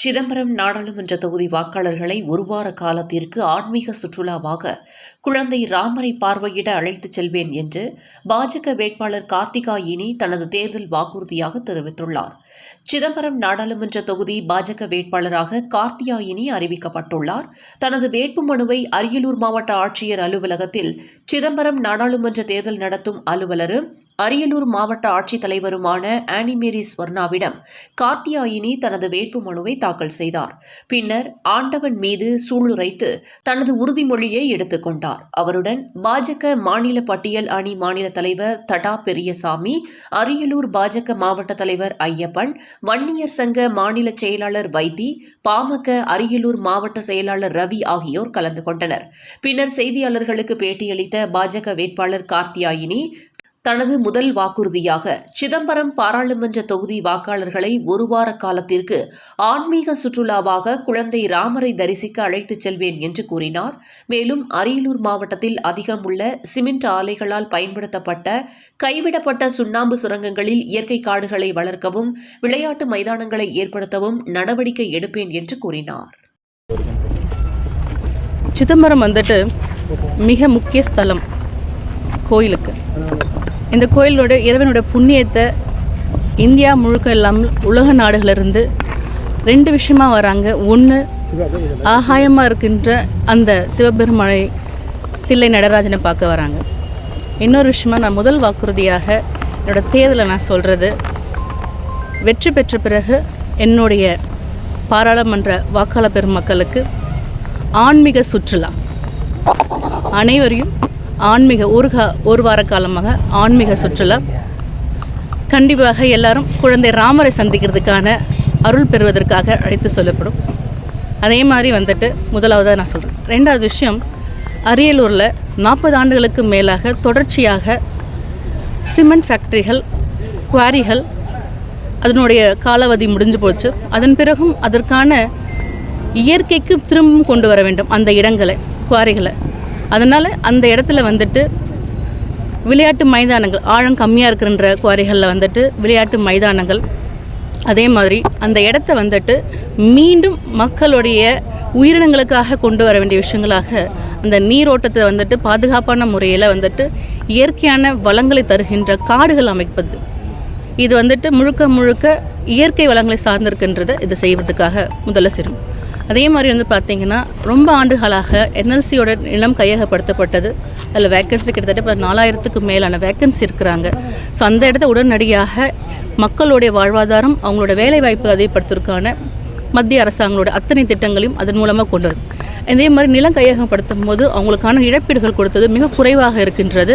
சிதம்பரம் நாடாளுமன்ற தொகுதி வாக்காளர்களை ஒரு வார காலத்திற்கு ஆன்மீக சுற்றுலாவாக குழந்தை ராமரை பார்வையிட அழைத்துச் செல்வேன் என்று பாஜக வேட்பாளர் கார்த்திகாயினி தனது தேர்தல் வாக்குறுதியாக தெரிவித்துள்ளார். சிதம்பரம் நாடாளுமன்ற தொகுதி பாஜக வேட்பாளராக கார்த்தியாயினி அறிவிக்கப்பட்டுள்ளார். தனது வேட்புமனுவை அரியலூர் மாவட்ட ஆட்சியர் அலுவலகத்தில் சிதம்பரம் நாடாளுமன்ற தேர்தல் நடத்தும் அலுவலரும் அரியலூர் மாவட்ட ஆட்சித்தலைவருமான ஆனிமேரி ஸ்வர்ணாவிடம் கார்த்தியாயினி தனது வேட்புமனுவை தாக்கல் செய்தார். பின்னர் ஆண்டவன் மீது சூளுரைத்து தனது உறுதிமொழியை எடுத்துக்கொண்டார் அவருடன் பாஜக மாநில பட்டியல் அணி மாநில தலைவர் தடா பெரியசாமி அரியலூர் பாஜக மாவட்ட தலைவர் ஐயப்பன் வன்னியர் சங்க மாநில செயலாளர் வைத்தி பாமக அரியலூர் மாவட்ட செயலாளர் ரவி ஆகியோர் கலந்து கொண்டனர். பின்னர் செய்தியாளர்களுக்கு பேட்டியளித்த பாஜக வேட்பாளர் கார்த்தியாயினி தனது முதல் வாக்குறுதியாக சிதம்பரம் பாராளுமன்ற தொகுதி வாக்காளர்களை ஒரு வார காலத்திற்கு ஆன்மீக சுற்றுலாவாக குழந்தை ராமரை தரிசிக்க அழைத்துச் செல்வேன் என்று கூறினார். மேலும் அரியலூர் மாவட்டத்தில் அதிகம் உள்ள சிமெண்ட் ஆலைகளால் பயன்படுத்தப்பட்ட கைவிடப்பட்ட சுண்ணாம்பு சுரங்கங்களில் இயற்கை காடுகளை வளர்க்கவும் விளையாட்டு மைதானங்களை ஏற்படுத்தவும் நடவடிக்கை எடுப்பேன் என்று கூறினார். சிதம்பரம் வந்துட்டு மிக முக்கிய ஸ்தலம் கோயிலுக்கு. இந்த கோயிலோட இறைவனோட புண்ணியத்தை இந்தியா முழுக்க இல்லாமல் உலக நாடுகளிலிருந்து ரெண்டு விஷயமாக வராங்க. ஒன்று ஆகாயமாக இருக்கின்ற அந்த சிவபெருமானை தில்லை நடராஜனை பார்க்க வராங்க. இன்னொரு விஷயமா நான் முதல் வாக்குறுதியாக என்னோடய தேர்தலை நான் சொல்கிறது வெற்றி பெற்ற பிறகு என்னுடைய பாராளுமன்ற வாக்காளர் பெருமக்களுக்கு ஆன்மீக சுற்றுலா. அனைவரையும் ஆன்மீக ஒரு கா ஒரு வார காலமாக ஆன்மீக சுற்றுலா. கண்டிப்பாக எல்லாரும் குழந்தை ராமரை சந்திக்கிறதுக்கான அருள் பெறுவதற்காக அழைத்து சொல்லப்படும். அதே மாதிரி வந்துட்டு முதலாவதாக நான் சொல்கிறேன் ரெண்டாவது விஷயம் அரியலூரில் நாற்பது ஆண்டுகளுக்கு மேலாக தொடர்ச்சியாக சிமெண்ட் ஃபேக்ட்ரிகள் குவாரிகள் அதனுடைய காலாவதி முடிஞ்சு போச்சு. அதன் பிறகும் அதற்கான இயற்கைக்கு திரும்பவும் கொண்டு வர வேண்டும் அந்த இடங்களை குவாரிகளை. அதனால் அந்த இடத்துல வந்துட்டு விளையாட்டு மைதானங்கள் ஆழம் கம்மியாக இருக்கின்ற குவாரிகளில் வந்துட்டு விளையாட்டு மைதானங்கள். அதே மாதிரி அந்த இடத்த வந்துட்டு மீண்டும் மக்களுடைய உயிரினங்களுக்காக கொண்டு வர வேண்டிய விஷயங்களாக அந்த நீரோட்டத்தை வந்துட்டு பாதுகாப்பான முறையில் வந்துட்டு இயற்கையான வளங்களை தருகின்ற காடுகள் அமைப்பது. இது வந்துட்டு முழுக்க முழுக்க இயற்கை வளங்களை சார்ந்திருக்கின்றதை. இதை செய்வதற்காக முதல்ல சிறும் அதே மாதிரி வந்து பார்த்திங்கன்னா ரொம்ப ஆண்டுகளாக என்எல்சியோட நிலம் கையகப்படுத்தப்பட்டது. அதில் வேக்கன்சி கிட்டத்தட்ட இப்போ நாலாயிரத்துக்கு மேலான வேக்கன்சி இருக்கிறாங்க. ஸோ அந்த இடத்த உடனடியாக மக்களுடைய வாழ்வாதாரம் அவங்களோட வேலைவாய்ப்பு அதிகப்படுத்துவதற்கான மத்திய அரசாங்களோட அத்தனை திட்டங்களையும் அதன் மூலமாக கொண்டு வரும். இதே மாதிரி நிலம் கையகப்படுத்தும் போது அவங்களுக்கான இழப்பீடுகள் கொடுத்தது மிக குறைவாக இருக்கின்றது.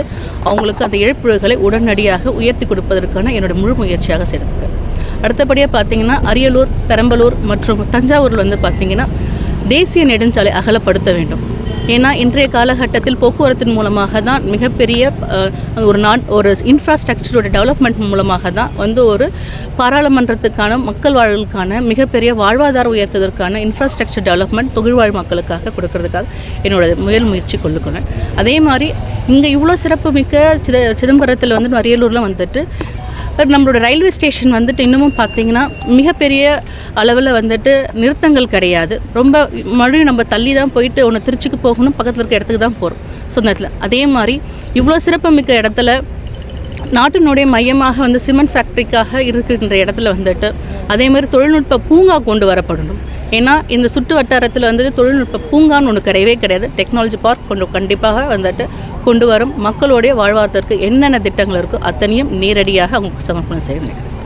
அவங்களுக்கு அந்த இழப்பீடுகளை உடனடியாக உயர்த்தி கொடுப்பதற்கான என்னோட முழு முயற்சியாக செய்திருக்கிறேன். அடுத்தபடியாக பார்த்தீங்கன்னா அரியலூர் பெரம்பலூர் மற்றும் தஞ்சாவூரில் வந்து பார்த்தீங்கன்னா தேசிய நெடுஞ்சாலை அகலப்படுத்த வேண்டும். ஏன்னா இன்றைய காலகட்டத்தில் போக்குவரத்தின் மூலமாக தான் மிகப்பெரிய ஒரு நான் ஒரு இன்ஃப்ராஸ்ட்ரக்சரோட டெவலப்மெண்ட் மூலமாக தான் வந்து ஒரு பாராளுமன்றத்துக்கான மக்கள் வாழ்வுக்கான மிகப்பெரிய வாழ்வாதாரம் உயர்த்துவதற்கான இன்ஃப்ராஸ்ட்ரக்சர் டெவலப்மெண்ட் தொழில்வாழ் மக்களுக்காக கொடுக்கறதுக்காக என்னோட முயல் முயற்சி கொள்ளுக்கணும் அதே மாதிரி இங்கே இவ்வளோ சிறப்பு மிக்க சித சிதம்பரத்தில் வந்து அரியலூரில் வந்துட்டு பட் நம்மளோட ரயில்வே ஸ்டேஷன் வந்துட்டு இன்னமும் பார்த்தீங்கன்னா மிகப்பெரிய அளவில் வந்துட்டு நிறுத்தங்கள் கிடையாது. ரொம்ப மறுபடியும் நம்ம தள்ளி தான் போயிட்டு ஒன்று திருச்சிக்கு போகணும் பக்கத்தில் இருக்க இடத்துக்கு தான் போகிறோம் சொந்தத்தில் அதே மாதிரி இவ்வளோ சிறப்புமிக்க இடத்துல நாட்டினுடைய மையமாக வந்து சிமெண்ட் ஃபேக்ட்ரிக்காக இருக்கின்ற இடத்துல வந்துட்டு அதே மாதிரி தொழில்நுட்ப பூங்கா கொண்டு வரப்படணும். ஏன்னா இந்த சுற்று வட்டாரத்தில் வந்துட்டு தொழில்நுட்ப பூங்கான்னு ஒன்று கிடையவே கிடையாது. டெக்னாலஜி பார்க் கொண்டு கண்டிப்பாக வந்துட்டு கொண்டு வரும். மக்களுடைய வாழ்வாதாரத்திற்கு என்னென்ன திட்டங்கள் இருக்கோ அத்தனையும் நேரடியாக அவங்க சமர்ப்பணம் செய்ய நினைக்கிறேன் சார்